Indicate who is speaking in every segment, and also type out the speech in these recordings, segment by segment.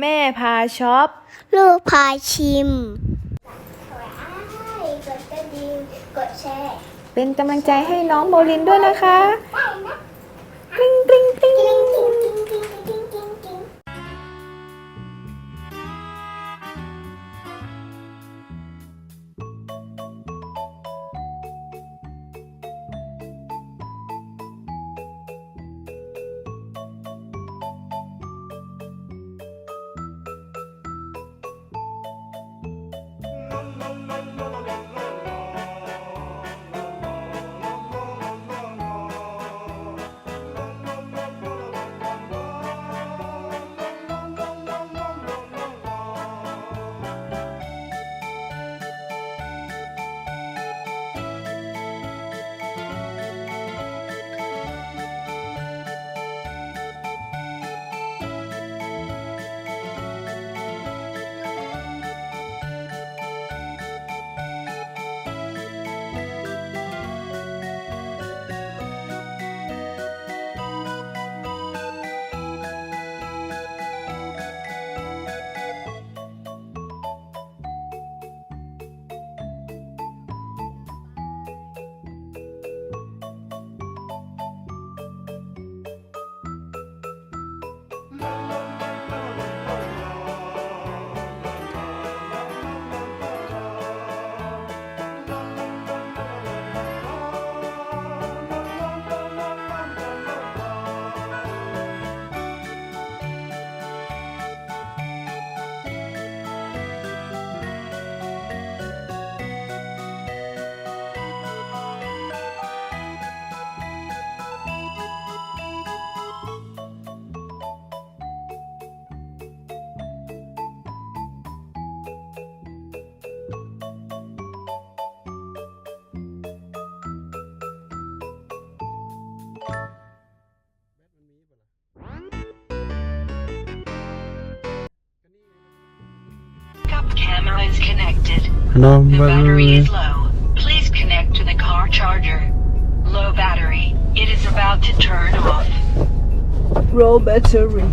Speaker 1: แม่พาช็อป
Speaker 2: ลูกพาชิม กดกระดิ่งกดแชร์
Speaker 1: เป็นกำลังใจให้น้องโมลินด้วยนะคะ
Speaker 2: ได้นะ
Speaker 1: กริ๊งกริ๊งกริ๊ง
Speaker 3: Computer is connected.
Speaker 4: Number.
Speaker 3: The battery is low. Please connect to the car charger. Low battery. It is about to turn off.
Speaker 1: Low battery.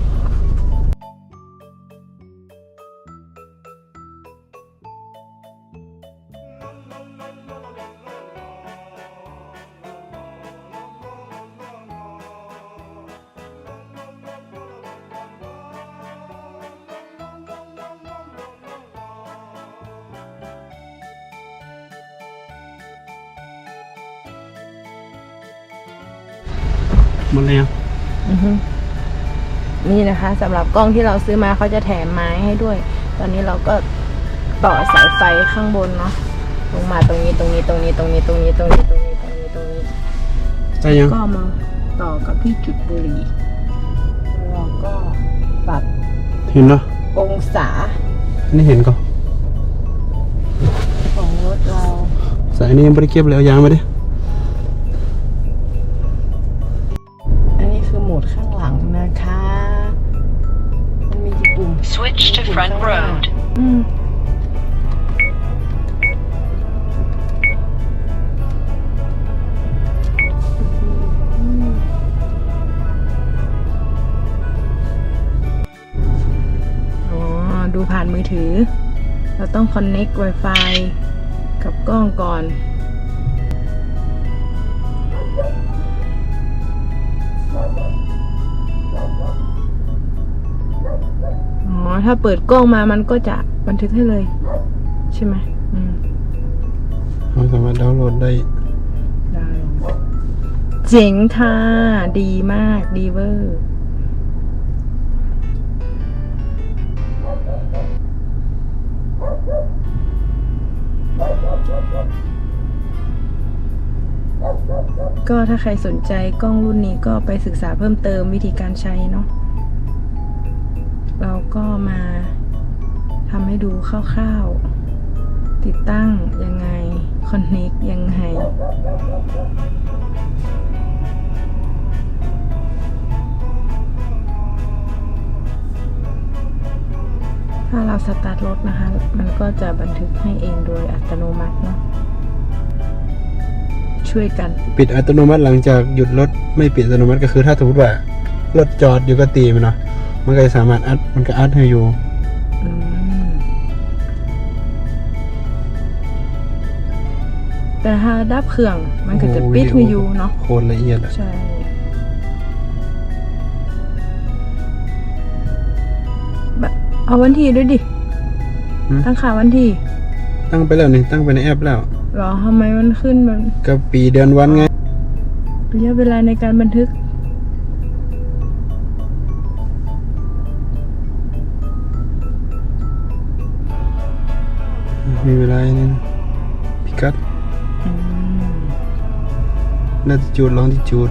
Speaker 4: หมดเลยอะ
Speaker 1: นี่นะคะสำหรับกล้องที่เราซื้อมาเขาจะแถมไม้ให้ด้วย ตอนนี้เราก็ต่อสายไฟข้างบนเนาะลงมาตรงนี้ตรงนี้ตรงนี้ตรงนี้ตรงนี้ตรงนี้ตรงนี้ตรงนี้ตรงนี้
Speaker 4: ได้ยัง
Speaker 1: ก็มาต่อกับที่จุดบุหรี่แล้วก็ปรับ
Speaker 4: เห็นเนาะ
Speaker 1: องศา
Speaker 4: อันนี่เห็นก็
Speaker 1: ของรถเรา
Speaker 4: สายนี้ยังไม่ได้เก็บเลยเอายางมาดิ
Speaker 1: ถือ เราต้อง connect Wi-Fi กับกล้องก่อน อ๋อ ถ้าเปิดกล้องมามันก็จะบันทึกให้เลย ใช่ไหมอืม
Speaker 4: เราสามารถดาวน์โหลดได้
Speaker 1: ได้เจ๋งค่ะ ดีมาก ดีเวอร์ ก็ถ้าใครสนใจกล้องรุ่นนี้ก็ไปศึกษาเพิ่มเติมวิธีการใช้เนาะเราก็มาทำให้ดูคร่าวๆ ติดตั้งยังไง คอนเน็กยังไง สตาร์ทรถนะคะ มันก็จะบันทึกให้เองโดยอัตโนมัติเนาะช่วยกัน
Speaker 4: ปิดอัตโนมัติหลังจากหยุดรถไม่ปิดอัตโนมัติก็คือถ้าสมมติว่ารถจอดอยู่ก็ตีมันเนาะมันก็สามารถอัดมันก็อัดให้อยู่
Speaker 1: อืมแต่ถ้าดับเครื่องมันก็จะ
Speaker 4: โอ้
Speaker 1: ปิด
Speaker 4: วิ
Speaker 1: ให้
Speaker 4: โอ
Speaker 1: ยู่เนาะ
Speaker 4: โคตรละเอียดอะ
Speaker 1: ใช่ เอาวันที่ด้วยดิตั้งค่าวันที่
Speaker 4: ตั้งไปแล้วนี่ตั้งไปในแอปแล้ว
Speaker 1: เหรอทำไมมันขึ้นมัน
Speaker 4: ก็ปีเดือนวันไง
Speaker 1: ระยะเวลาในการบันทึก
Speaker 4: มีเวลาอันนี่พิกัด
Speaker 1: อืม
Speaker 4: นาติจูดลองติจูด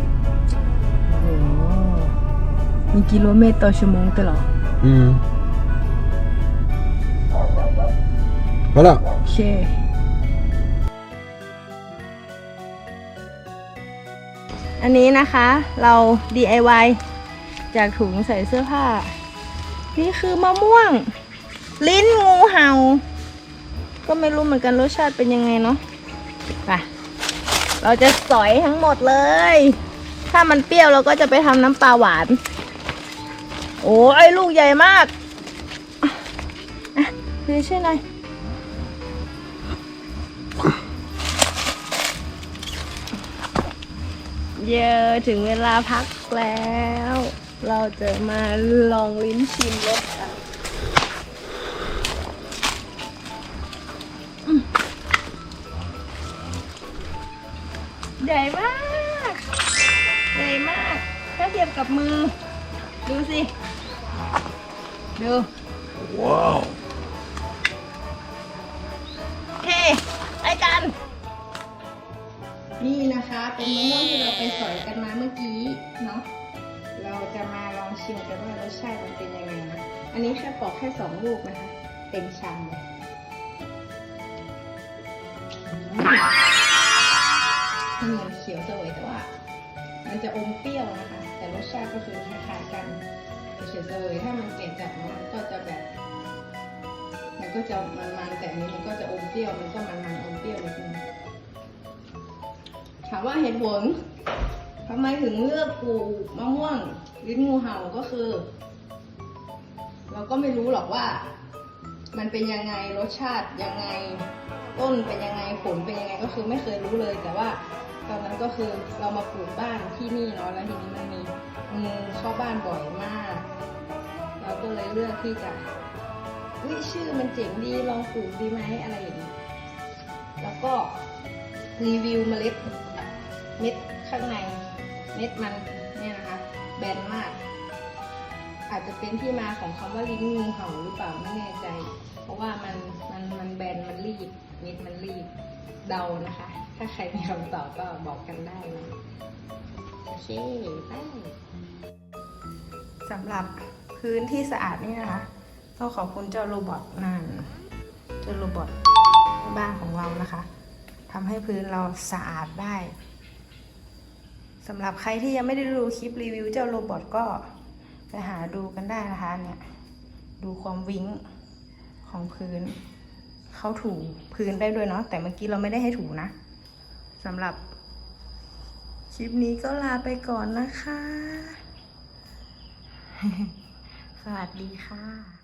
Speaker 1: โอ้มีกิโลเมตรต่อชั่วโมงแต่เหรอ
Speaker 4: อืม อแล้ว
Speaker 1: โอเคอันนี้นะคะเรา DIY จากถุงใส่เสื้อผ้า นี่คือมะม่วง ลิ้นงูเห่า ก็ไม่รู้เหมือนกันรสชาติเป็นยังไงเนาะไปเราจะสอยทั้งหมดเลย ถ้ามันเปรี้ยวเราก็จะไปทำน้ำปลาหวาน โอ้ยลูกใหญ่มากอะคือช่วยหน่อย เยอถึงเวลาพักแล้ว เราจะมาลองลิ้นชิมรสกันใหญ่มาก ใหญ่มาก ถ้าเทียบกับมือ ดูสิ ดู ว้าว นี่นะคะเป็นมะม่วงที่เราไปสอยกันมาเมื่อกี้เนาะเราจะมาลองชิมกันว่ารสชาติมันเป็นยังไงนะอันนี้แค่ปอกแค่สองลูกนะคะ เต็มชามเลยมันเหมือนเขียวสวยแต่ว่า มันจะอมเปรี้ยวนะคะ แต่รสชาติก็คือคล้ายๆกันเขียวเสวยถ้ามันเปลี่ยนจากมันก็จะแบบ มันก็จะมันๆแต่อันนี้มันก็จะอมเปรี้ยวมันก็มันๆอมเปรี้ยวนิดนึง ถามว่าเหตุผลทำไมถึงเลือกปลูกมะม่วงลิ้นงูเห่าก็คือ เราก็ไม่รู้หรอกว่า มันเป็นยังไงรสชาติยังไง ต้นเป็นยังไงผลเป็นยังไงก็คือไม่เคยรู้เลย แต่ว่าตอนนั้นก็คือเรามาปลูกบ้านที่นี่เนาะแล้วทีนี้มันมีงูเข้าบ้านบ่อยมาก เราก็เลยเลือกที่จะวิชื่อมันเจ๋งดีลองปลูกดีไหมอะไรอย่างนี้แล้วก็รีวิวเมล็ด เม็ดข้างในเม็ดมันเนี่ยนะคะ แบนมาก อาจจะเป็นที่มาของคำว่าลิ้นงูเห่าหรือเปล่าไม่แน่ใจ เพราะว่ามันมันมันแบนมันรีบเม็ดมันรีบเดานะคะ ถ้าใครมีคำตอบก็บอกกันได้นะโอเคไปสำหรับพื้นที่สะอาดนี่นะคะต้องขอบคุณเจ้าโรบอทนั่นเจ้าโรบอทบ้านของเรานะคะทำให้พื้นเราสะอาดได้ สำหรับใครที่ยังไม่ได้ดูคลิปรีวิวเจ้าโรบอทก็ไปหาดูกันได้นะคะเนี่ยดูความวิ้งของพื้น เขาถูพื้นได้ด้วยเนาะแต่เมื่อกี้เราไม่ได้ให้ถูนะสำหรับ คลิปนี้ก็ลาไปก่อนนะคะ สวัสดีค่ะ